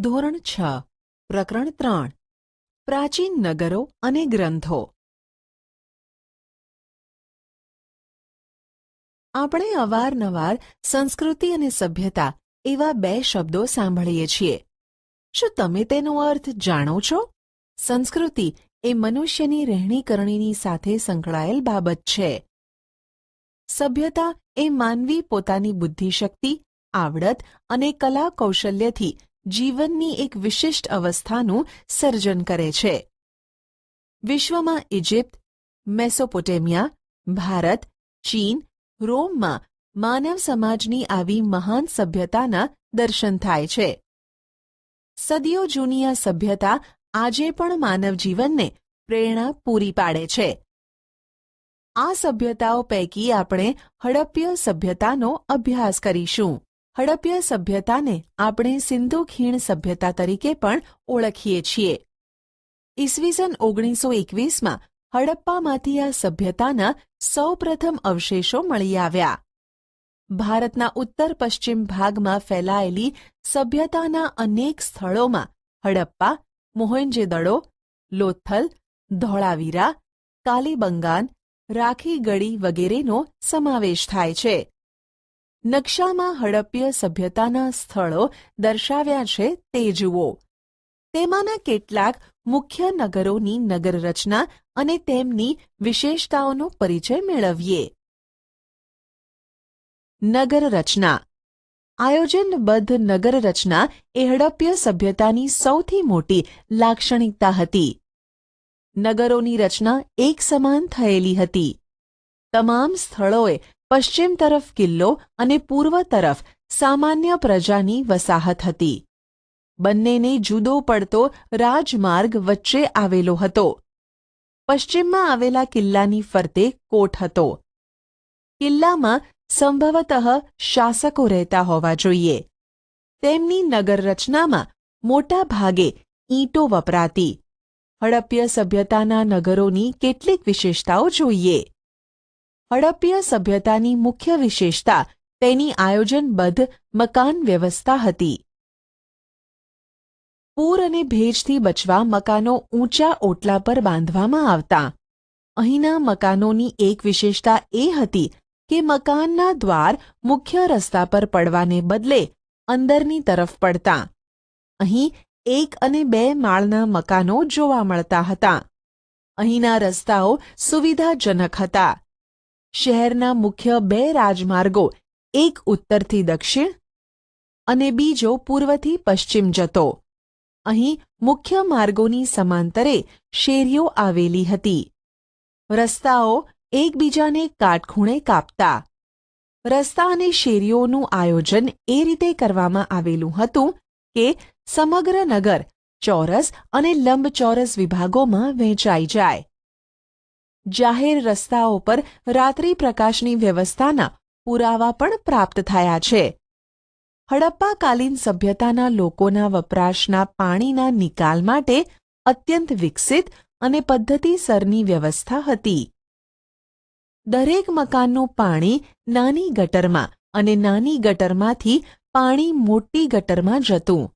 ધોરણ છ, પ્રકરણ ત્રણ, પ્રાચીન નગરો અને ગ્રંથો. આપણે અવારનવાર સંસ્કૃતિ અને સભ્યતા એવા બે શબ્દો સાંભળીએ છીએ. શું તમે તેનો અર્થ જાણો છો? સંસ્કૃતિ એ મનુષ્યની રહેણીકરણીની સાથે સંકળાયેલ બાબત છે. સભ્યતા એ માનવી પોતાની બુદ્ધિશક્તિ, આવડત અને કલા કૌશલ્યથી જીવનની એક વિશિષ્ટ અવસ્થાનું સર્જન કરે છે. વિશ્વમાં ઇજિપ્ત, મેસોપોટેમિયા, ભારત, ચીન, રોમમાં માનવ સમાજની આવી મહાન સભ્યતાના દર્શન થાય છે. સદીઓ જૂની આ સભ્યતા આજે પણ માનવ જીવનને પ્રેરણા પૂરી પાડે છે. આ સભ્યતાઓ પૈકી આપણે હડપ્ય સભ્યતાનો અભ્યાસ કરીશું. હડપ્ય સભ્યતાને આપણે સિંધુ ખીણ સભ્યતા તરીકે પણ ઓળખીએ છીએ. ઈસવીસન ઓગણીસો એકવીસમાં હડપ્પામાંથી આ સભ્યતાના સૌપ્રથમ અવશેષો મળી આવ્યા. ભારતના ઉત્તર પશ્ચિમ ભાગમાં ફેલાયેલી સભ્યતાના અનેક સ્થળોમાં હડપ્પા મોહેંજેદડો લોથલ, ધોળાવીરા, કાલીબંગાન રાખીગળી વગેરેનો સમાવેશ થાય છે. નકશામાં હડપ્ય સભ્યતાના સ્થળો દર્શાવ્યા છે તે જુઓ. તેમાંના કેટલાક મુખ્ય નગરોની નગરરચના અને તેમની વિશેષતાઓનો પરિચય મેળવીએ. નગર રચના આયોજનબદ્ધ નગરરચના એ હડપ્ય સભ્યતાની સૌથી મોટી લાક્ષણિકતા હતી. નગરોની રચના એક સમાન થયેલી હતી. તમામ સ્થળોએ પશ્ચિમ તરફ કિલ્લો અને પૂર્વ તરફ સામાન્ય પ્રજાની વસાહત હતી. બંનેને જુદો પડતો રાજમાર્ગ વચ્ચે આવેલો હતો. પશ્ચિમમાં આવેલા કિલ્લાની ફરતે કોટ હતો. કિલ્લામાં સંભવતઃ શાસકો રહેતા હોવા જોઈએ. તેમની નગર રચનામાં મોટા ભાગે ઈંટો વપરાતી. હડપ્ય સભ્યતાના નગરોની કેટલીક વિશેષતાઓ જોઈએ. હડપ્ય સભ્યતાની મુખ્ય વિશેષતા તેની આયોજનબદ્ધ મકાન વ્યવસ્થા હતી. પૂર અને ભેજથી બચવા મકાનો ઊંચા ઓટલા પર બાંધવામાં આવતા. અહીંના મકાનોની એક વિશેષતા એ હતી કે મકાનના દ્વાર મુખ્ય રસ્તા પર પડવાને બદલે અંદરની તરફ પડતા. અહીં એક અને બે માળના મકાનો જોવા મળતા હતા. અહીંના રસ્તાઓ સુવિધાજનક હતા. શહેરના મુખ્ય બે રાજમાર્ગો, એક ઉત્તરથી દક્ષિણ અને બીજો પૂર્વથી પશ્ચિમ જતો. અહીં મુખ્ય માર્ગોની સમાંતરે શેરીઓ આવેલી હતી. રસ્તાઓ એકબીજાને કાટખૂણે કાપતા. રસ્તા અને શેરીઓનું આયોજન એ રીતે કરવામાં આવેલું હતું કે સમગ્ર નગર ચોરસ અને લંબચોરસ વિભાગોમાં વહેંચાઈ જાય. જાહેર રસ્તાઓ પર રાત્રિ પ્રકાશની વ્યવસ્થાના પુરાવા પણ પ્રાપ્ત થયા છે. હડપ્પાકાલીન સભ્યતાના લોકોના વપરાશના પાણીના નિકાલ માટે અત્યંત વિકસિત અને પદ્ધતિસરની વ્યવસ્થા હતી. દરેક મકાનનું પાણી નાની ગટરમાં અને નાની ગટરમાંથી પાણી મોટી ગટરમાં જતું.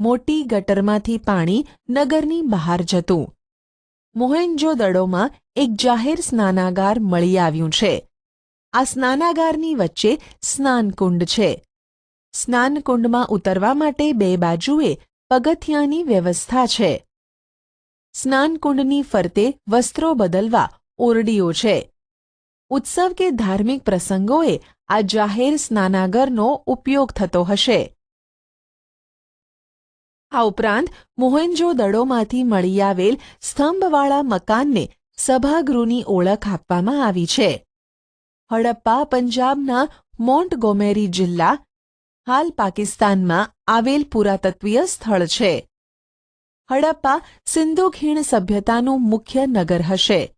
મોટી ગટરમાંથી પાણી નગરની બહાર જતું. મોહેન્જો દડોમાં એક જાહેર સ્નાનાગાર મળી આવ્યું છે. આ સ્નાનાગારની વચ્ચે સ્નાનકુંડ છે. સ્નાનકુંડમાં ઉતરવા માટે બે બાજુએ પગથિયાની વ્યવસ્થા છે. સ્નાનકુંડની ફરતે વસ્ત્રો બદલવા ઓરડીઓ છે. ઉત્સવ કે ધાર્મિક પ્રસંગોએ આ જાહેર સ્નાનાગરનો ઉપયોગ થતો હશે. આ ઉપરાંત મોહેન્જો દડોમાંથી મળી આવેલ સ્તંભવાળા મકાનને સભાગૃહની ઓળખ આપવામાં આવી છે. હડપ્પા પંજાબના મોન્ટગોમેરી જિલ્લા, હાલ પાકિસ્તાનમાં આવેલ પુરાતત્વીય સ્થળ છે. હડપ્પા સિંધુ ખીણ સભ્યતાનું મુખ્ય નગર હશે.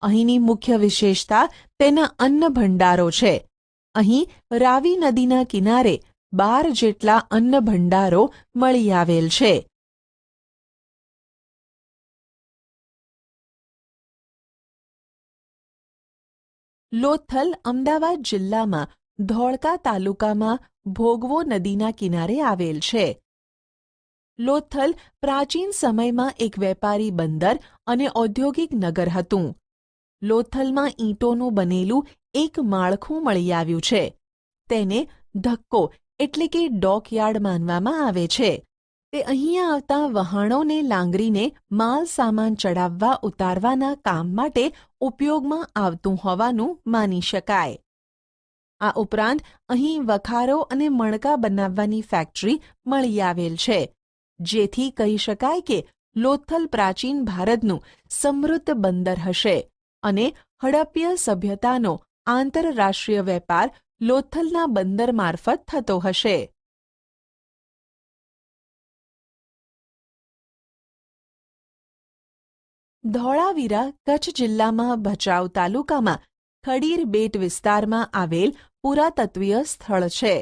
અહીંની મુખ્ય વિશેષતા તેના અન્ન ભંડારો છે. અહીં રાવી નદીના કિનારે બાર જેટલા અન્ન ભંડારો મળી આવેલ છે. લોથલ અમદાવાદ જિલ્લામાં ધોળકા તાલુકામાં ભોગવો નદીના કિનારે આવેલ છે. લોથલ પ્રાચીન સમયમાં એક વેપારી બંદર અને ઔદ્યોગિક નગર હતું. લોથલમાં ઈંટોનું બનેલું એક માળખું મળી આવ્યું છે. તેને ધક્કો એટલે કે ડોકયાર્ડ માનવામાં આવે છે. તે અહીંયા આવતા વહાણોને લાંગરીને માલ સામાન ચડાવવા ઉતારવાના કામ માટે ઉપયોગમાં આવતું હોવાનું માની શકાય. આ ઉપરાંત અહીં વખારો અને મણકા બનાવવાની ફેક્ટરી મળી આવેલ છે. જેથી કહી શકાય કે લોથલ પ્રાચીન ભારતનું સમૃદ્ધ બંદર હશે અને હડપ્ય સભ્યતાનો આંતરરાષ્ટ્રીય વેપાર લોથલના બંદર મારફત થતો હશે. ધોળાવીરા કચ્છ જિલ્લામાં ભચાઉ તાલુકામાં ખડીર બેટ વિસ્તારમાં આવેલ પુરાતત્વીય સ્થળ છે.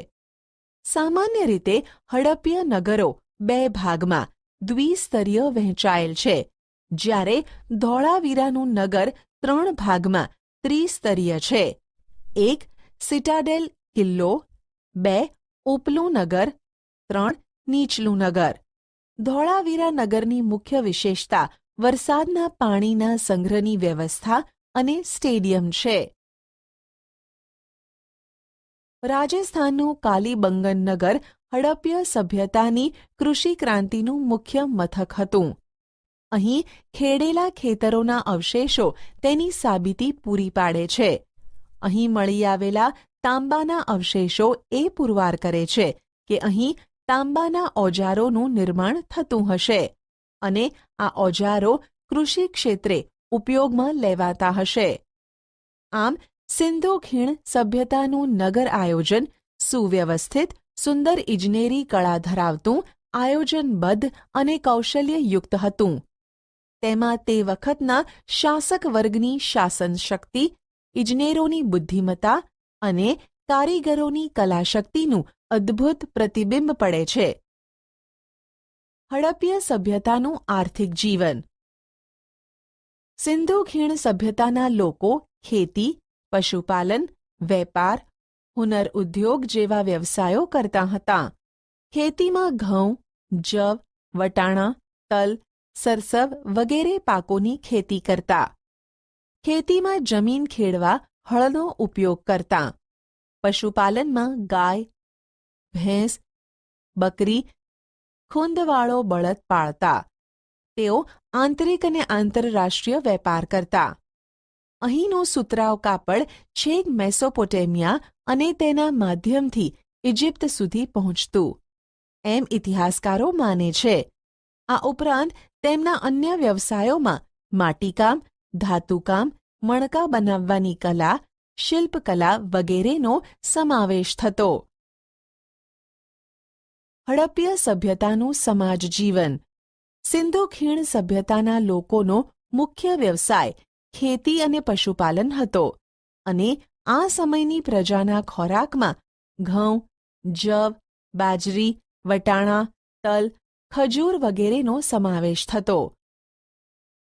સામાન્ય રીતે હડપ્ય નગરો બે ભાગમાં દ્વિસ્તરીય વહેંચાયેલ છે, જ્યારે ધોળાવીરાનું નગર ત્રણ ભાગમાં ત્રિસ્તરીય છે. એક સિટાડેલ, કિલ્લો, બે, ઉપલું નગર, ત્રણ, નીચલું નગર. ધોળાવીરા નગરની મુખ્ય વિશેષતા વરસાદના પાણીના સંગ્રહની વ્યવસ્થા અને સ્ટેડિયમ છે. રાજસ્થાનનું કાલીબંગન નગર હડપ્ય સભ્યતાની કૃષિ ક્રાંતિનું મુખ્ય મથક હતું. અહીં ખેડેલા ખેતરોના અવશેષો તેની સાબિતી પૂરી પાડે છે. અહીં મળી આવેલા તાંબાના અવશેષો એ પુરવાર કરે છે કે અહીં તાંબાના ઓજારોનું નિર્માણ થતું હશે અને આ ઓજારો કૃષિ ક્ષેત્રે ઉપયોગમાં લેવાતા હશે. આમ, સિંધુ ખીણ સભ્યતાનું નગર આયોજન સુવ્યવસ્થિત, સુંદર ઇજનેરી કળા ધરાવતું, આયોજનબદ્ધ અને કૌશલ્યયુક્ત હતું. તેમાં તે વખતના શાસક વર્ગની શાસન શક્તિ ઇજનેરોની બુદ્ધિમત્તા અને કારીગરોની કલાશક્તિનું અદ્ભુત પ્રતિબિંબ પડે છે. હડપ્ય સભ્યતાનું આર્થિક જીવન. સિંધુ ખીણ સભ્યતાના લોકો ખેતી, પશુપાલન, વેપાર, હુનર ઉદ્યોગ જેવા વ્યવસાયો કરતા હતા. ખેતીમાં ઘઉં, જવ, વટાણા, તલ, સરસવ વગેરે પાકોની ખેતી કરતા. ખેતીમાં જમીન ખેડવા હળનો ઉપયોગ કરતા. પશુપાલનમાં ગાય, ભેંસ, બકરી, ખૂંદવાળો બળદ પાળતા. તેઓ આંતરિક અને આંતરરાષ્ટ્રીય વેપાર કરતા. અહીંનું સુતરાવ કાપડ છેક મેસોપોટેમિયા અને તેના માધ્યમથી ઇજિપ્ત સુધી પહોંચતું. એમ ઇતિહાસકારો માને છે. આ ઉપરાંત તેમના અન્ય વ્યવસાયોમાં માટીકામ ધાતુકામ મણકા બનાવવાની કલા શિલ્પકલા વગેરેનો સમાવેશ થતો. હડપ્ય સભ્યતાનું સમાજ જીવન. સિંધુ ખીણ સભ્યતાના લોકોનો મુખ્ય વ્યવસાય ખેતી અને પશુપાલન હતો અને આ સમયની પ્રજાના ખોરાકમાં ઘઉં, જવ, બાજરી, વટાણા, તલ, ખજૂર વગેરેનો સમાવેશ થતો.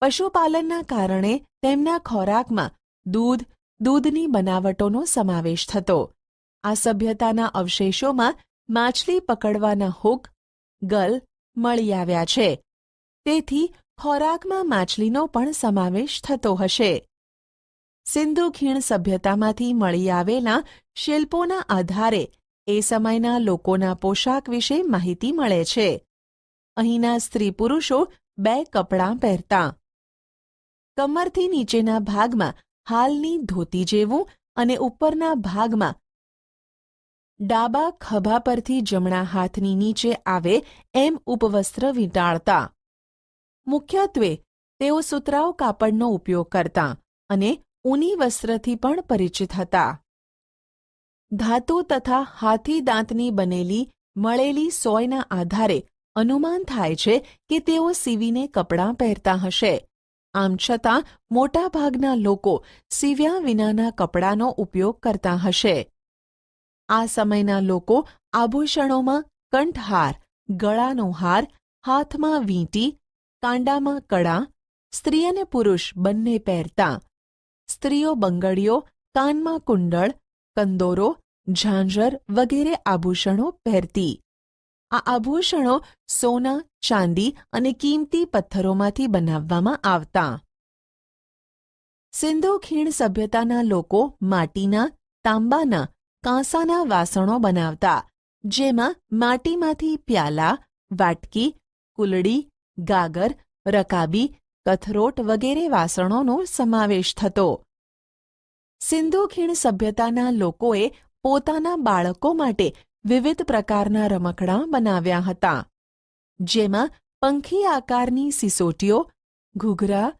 પશુપાલનના કારણે તેમના ખોરાકમાં દૂધ, દૂધની બનાવટોનો સમાવેશ થતો. આ સભ્યતાના અવશેષોમાં માછલી પકડવાના હુક, ગલ મળી આવ્યા છે. તેથી ખોરાકમાં માછલીનો પણ સમાવેશ થતો હશે. સિંધુ ખીણ સભ્યતામાંથી મળી આવેલા શિલ્પોના આધારે એ સમયના લોકોના પોશાક વિશે માહિતી મળે છે. અહીંના સ્ત્રી પુરુષો બે કપડાં પહેરતા. કમરથી નીચેના ભાગમાં હાલની ધોતી જેવું અને ઉપરના ભાગમાં ડાબા ખભા પરથી જમણા હાથની નીચે આવે એમ ઉપવસ્ત્ર વીંટાળતા. મુખ્યત્વે, તેઓ સુતરાઉ કાપડનો ઉપયોગ કરતા અને ઊની વસ્ત્રથી પણ પરિચિત હતા. ધાતુ તથા હાથી દાંતની બનેલી મળેલી સોયના આધારે અનુમાન થાય છે કે તેઓ સીવીને કપડાં પહેરતા હશે. આમ છતાં મોટાભાગના લોકો સીવ્યા વિનાના કપડાનો ઉપયોગ કરતા હશે. આ સમયના લોકો આભૂષણોમાં કંઠહાર, ગળાનો હાર, હાથમાં વીંટી, કાંડામાં કડા સ્ત્રી અને પુરુષ બંને પહેરતા. સ્ત્રીઓ બંગડીઓ, કાનમાં કુંડળ, કંદોરો, ઝાંઝર વગેરે આભૂષણો પહેરતી. આ આભૂષણો સોના, ચાંદી અને કિંમતી પથ્થરોમાંથી બનાવવામાં આવતા. સિંધુ ખીણ સભ્યતાના લોકો માટીના, તાંબાના, કાંસાના વાસણો બનાવતા, જેમાં માટીમાંથી પ્યાલા, વાટકી, કુલડી, ગાગર, રકાબી, કથરોટ વગેરે વાસણોનો સમાવેશ થતો. સિંધુ ખીણ સભ્યતાના લોકોએ પોતાના બાળકો માટે વિવિધ પ્રકારના રમકડાં બનાવ્યા હતા. જેમાં પંખી આકારની સિસોટીઓ, ઘૂઘરા,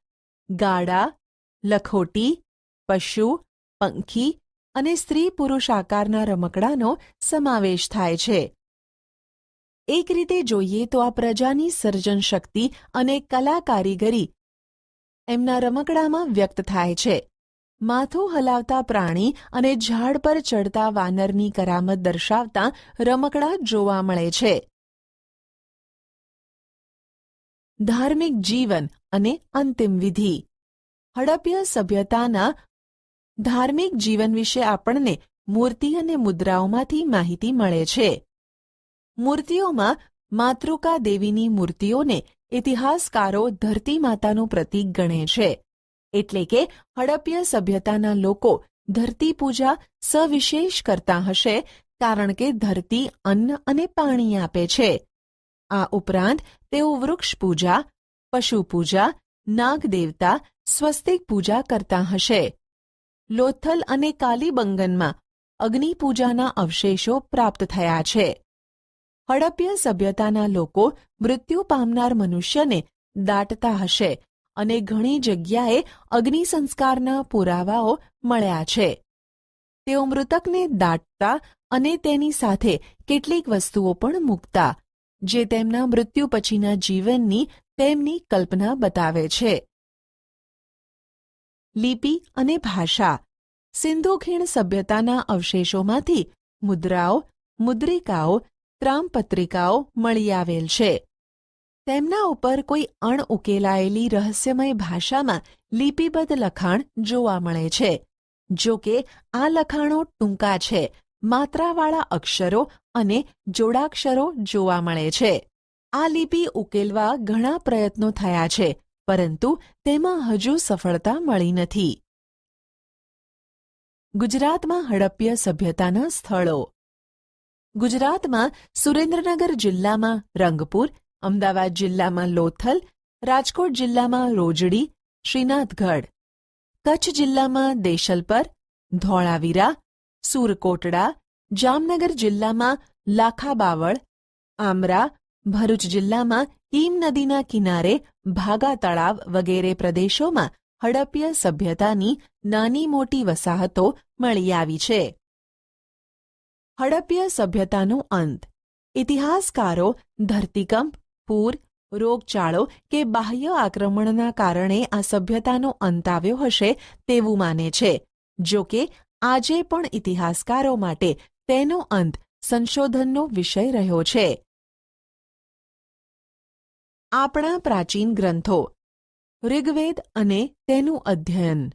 ગાડા, લખોટી, પશુ, પંખી અને સ્ત્રી પુરુષ આકારના રમકડાનો સમાવેશ થાય છે. એક રીતે જોઈએ તો આ પ્રજાની સર્જન શક્તિ અને કલા કારીગરી એમના રમકડામાં વ્યક્ત થાય છે. માથું હલાવતા પ્રાણી અને ઝાડ પર ચડતા વાનરની કરામત દર્શાવતા રમકડા જોવા મળે છે. ધાર્મિક જીવન અને અંતિમ વિધિ. હડપ્ય સભ્યતાના ધાર્મિક જીવન વિશે આપણને મૂર્તિ અને મુદ્રાઓમાંથી માહિતી મળે છે. મૂર્તિઓમાં માતૃકા દેવીની મૂર્તિઓને ઇતિહાસકારો ધરતી માતાનું પ્રતીક ગણે છે. એટલે કે હડપ્ય સભ્યતાના લોકો ધરતી પૂજા સવિશેષ કરતા હશે કારણ કે ધરતી અન્ન અને પાણી આપે છે. આ ઉપરાંત તેઓ વૃક્ષ પૂજા, પશુ પૂજા, નાગ દેવતા, સ્વસ્તિક પૂજા કરતા હશે. લોથલ અને કાલીબંગનમાં અગ્નિ પૂજાના અવશેષો પ્રાપ્ત થયા છે. હડપ્ય સભ્યતાના લોકો મૃત્યુ પામનાર મનુષ્યને દાટતા હશે અને ઘણી જગ્યાએ અગ્નિ સંસ્કારના પુરાવાઓ મળ્યા છે. તેઓ મૃતકને દાટતા અને તેની સાથે કેટલીક વસ્તુઓ પણ મૂકતા, જે તેમના મૃત્યુ પછીના જીવનની તેમની કલ્પના બતાવે છે. લિપિ અને ભાષા. સિંધુ ખીણ સભ્યતાના અવશેષોમાંથી મુદ્રાઓ, મુદ્રિકાઓ ત્રામપત્રિકાઓ મળી આવેલ છે. તેમના ઉપર કોઈ અણઉકેલાયેલી રહસ્યમય ભાષામાં લિપિબદ્ધ લખાણ જોવા મળે છે. જો કે, આ લખાણો ટૂંકા છે, માત્રાવાળા અક્ષરો અને જોડાક્ષરો જોવા મળે છે. આ લિપિ ઉકેલવા ઘણા પ્રયત્નો થયા છે, પરંતુ તેમાં હજુ સફળતા મળી નથી. ગુજરાતમાં હડપ્ય સભ્યતાના સ્થળો. ગુજરાતમાં સુરેન્દ્રનગર જિલ્લામાં રંગપુર અમદાવાદ જિલ્લામાં લોથલ, રાજકોટ જિલ્લામાં રોજડી, શ્રીનાથગઢ, કચ્છ જિલ્લામાં દેશલપર, ધોળાવીરા, સુરકોટડા, જામનગર જિલ્લામાં લાખાબાવળ, આમરા, ભરૂચ જિલ્લામાં હિમ નદીના કિનારે ભાગા તળાવ વગેરે પ્રદેશોમાં હડપ્ય સભ્યતાની નાની મોટી વસાહતો મળી આવી છે. હડપ્ય સભ્યતાનો અંત. ઇતિહાસકારો ધરતીકંપ પૂર, રોગચાળો કે બાહ્ય આક્રમણના કારણે આ સભ્યતાનો અંત આવ્યો હશે તેવું માને છે. જો કે, આજે પણ ઇતિહાસકારો માટે તેનો અંત સંશોધનનો વિષય રહ્યો છે. આપણા પ્રાચીન ગ્રંથો, ઋગ્વેદ અને તેનું અધ્યયન.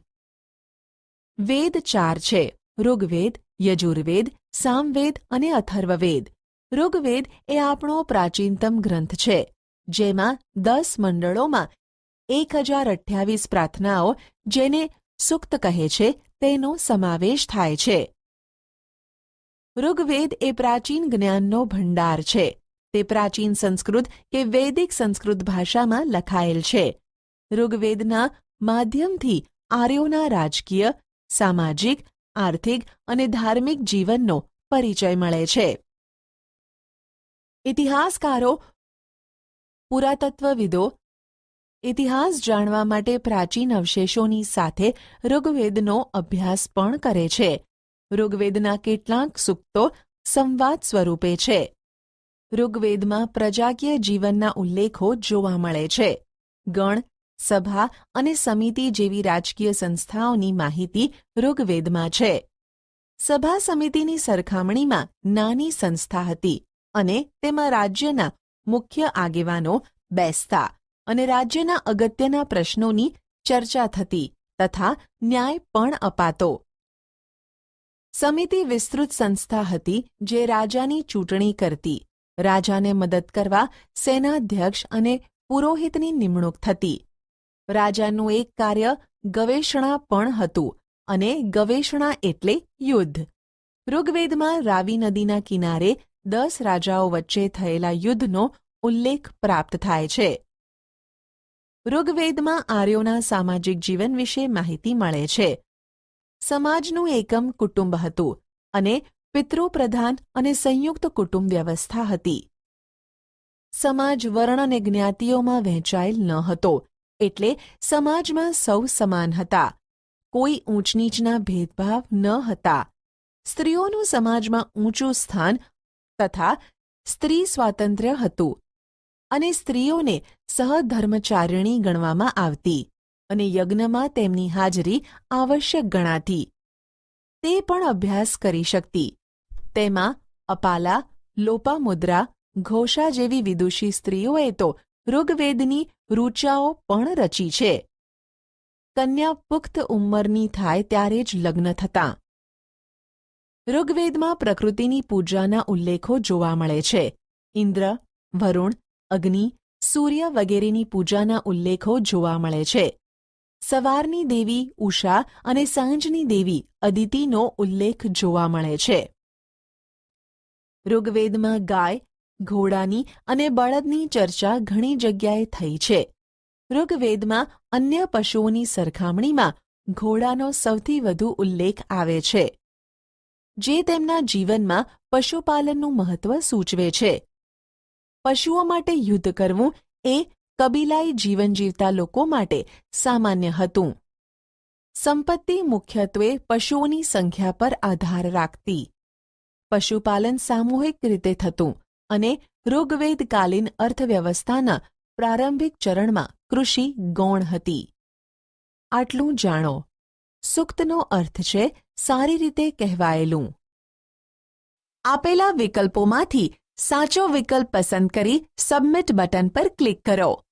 વેદ ચાર છે. ઋગ્વેદ, યજુર્વેદ, સામવેદ અને અથર્વવેદ. ઋગ્વેદ એ આપણો પ્રાચીનતમ ગ્રંથ છે, જેમાં દસ મંડળોમાં એક હજાર અઠ્યાવીસ પ્રાર્થનાઓ જેને સુક્ત કહે છે, તેનો સમાવેશ થાય છે. ઋગ્વેદ એ પ્રાચીન જ્ઞાનનો ભંડાર છે. તે પ્રાચીન સંસ્કૃત કે વૈદિક સંસ્કૃત ભાષામાં લખાયેલ છે. ઋગ્વેદના માધ્યમથી આર્યોના રાજકીય, સામાજિક, આર્થિક અને ધાર્મિક જીવનનો પરિચય મળે છે. ઇતિહાસકારો, પુરાતત્વવિદો, ઇતિહાસ જાણવા માટે પ્રાચીન અવશેષોની સાથે ઋગ્વેદનો અભ્યાસ પણ કરે છે. ઋગ્વેદના કેટલાંક સૂક્તો સંવાદ સ્વરૂપે છે. ઋગ્વેદમાં પ્રજાકીય જીવનના ઉલ્લેખો જોવા મળે છે. ગણ, સભા અને સમિતિ જેવી રાજકીય સંસ્થાઓની માહિતી ઋગ્વેદમાં છે. સભા સમિતિની સરખામણીમાં નાની સંસ્થા હતી. અને તેમાં રાજ્યના મુખ્ય આગેવાનો બેસતા અને રાજ્યના અગત્યના પ્રશ્નોની ચર્ચા થતી તથા ન્યાય પણ અપાતો. સમિતિ વિસ્તૃત સંસ્થા હતી જે રાજાની ચૂંટણી કરતી. રાજાને મદદ કરવા સેનાધ્યક્ષ અને પુરોહિતની નિમણૂક થતી. રાજાનું એક કાર્ય ગવેષણા પણ હતું અને ગવેષણા એટલે યુદ્ધ. ઋગ્વેદમાં રાવી નદીના કિનારે દસ રાજાઓ વચ્ચે થયેલા યુદ્ધનો ઉલ્લેખ પ્રાપ્ત થાય છે. ઋગ્વેદમાં આર્યોના સામાજિક જીવન વિશે માહિતી મળે છે. સમાજનું એકમ કુટુંબ હતું અને પિતૃપ્રધાન અને સંયુક્ત કુટુંબ વ્યવસ્થા હતી. સમાજ વર્ણ અને જ્ઞાતિઓમાં વહેંચાયેલ ન હતો, એટલે સમાજમાં સૌ સમાન હતા. કોઈ ઊંચ નીચના ભેદભાવ ન હતા. સ્ત્રીઓનું સમાજમાં ઊંચું સ્થાન તથા સ્ત્રી સ્વાતંત્ર્ય હતું અને સ્ત્રીઓને સહધર્મચારિણી ગણવામાં આવતી અને યજ્ઞમાં તેમની હાજરી આવશ્યક ગણાતી. તે પણ અભ્યાસ કરી શકતી. તેમાં અપાલા, લોપામુદ્રા, ઘોષા જેવી વિદુષી સ્ત્રીઓએ તો ઋગ્વેદની રૂચાઓ પણ રચી છે. કન્યા પુખ્ત ઉંમરની થાય ત્યારે જ લગ્ન થતાં ઋગ્વેદમાં પ્રકૃતિની પૂજાના ઉલ્લેખો જોવા મળે છે. ઇન્દ્ર, વરુણ, અગ્નિ, સૂર્ય વગેરેની પૂજાના ઉલ્લેખો જોવા મળે છે. સવારની દેવી ઉષા અને સાંજની દેવી અદિતિનો ઉલ્લેખ જોવા મળે છે. ઋગ્વેદમાં ગાય, ઘોડાની અને બળદની ચર્ચા ઘણી જગ્યાએ થઈ છે. ઋગ્વેદમાં અન્ય પશુઓની સરખામણીમાં ઘોડાનો સૌથી વધુ ઉલ્લેખ આવે છે. જે તેમના જીવનમાં પશુપાલનનું મહત્વ સૂચવે છે. પશુઓ માટે યુદ્ધ કરવું એ કબીલાઈ જીવન જીવતા લોકો માટે સામાન્ય હતું. સંપત્તિ મુખ્યત્વે પશુઓની સંખ્યા પર આધાર રાખતી. પશુપાલન સામૂહિક રીતે થતું અને ઋગ્વેદકાલીન અર્થવ્યવસ્થાના પ્રારંભિક ચરણમાં કૃષિ ગૌણ હતી. આટલું જાણો. સુક્તનો અર્થ છે સારી રીતે કહેવાયેલું. આપેલા વિકલ્પોમાંથી સાચો વિકલ્પ પસંદ કરી સબમિટ બટન પર ક્લિક કરો.